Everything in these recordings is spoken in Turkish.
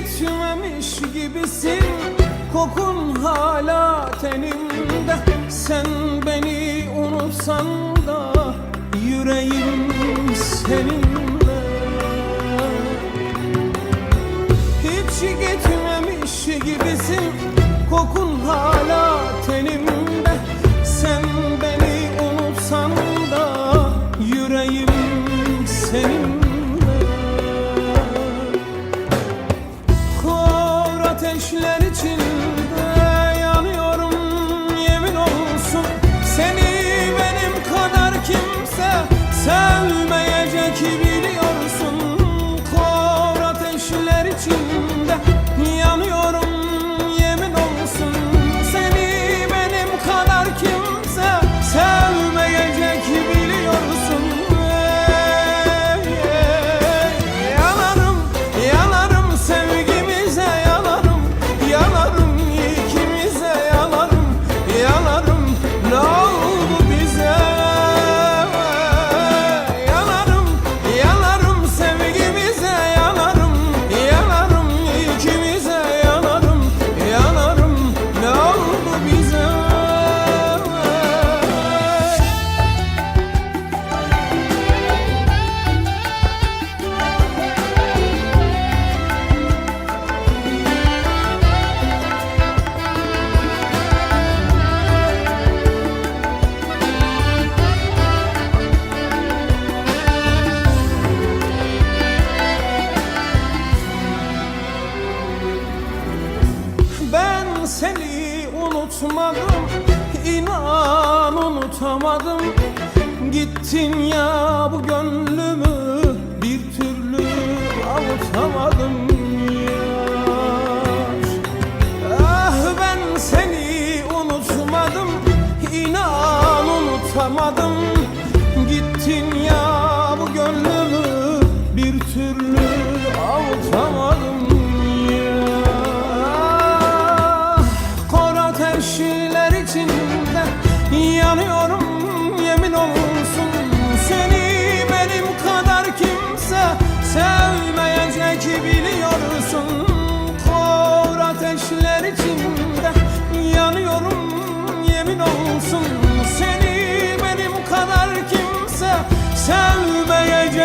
gitmemiş gibisin. Kokun hala tenimde. Sen beni unutsan da Yüreğim seninle. Hiç gitmemiş gibisin. Kokun hala tenim Eller için unutmadım inan unutamadım. Gittin ya bu gönlümü bir türlü avutamadım yar Ah ben seni unutmadım inan unutamadım.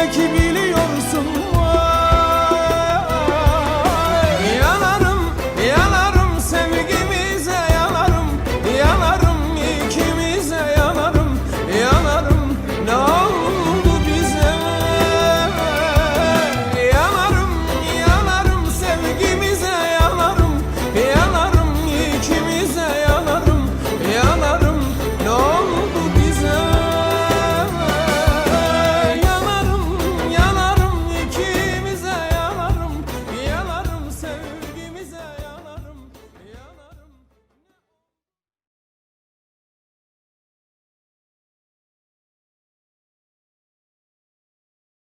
belki bir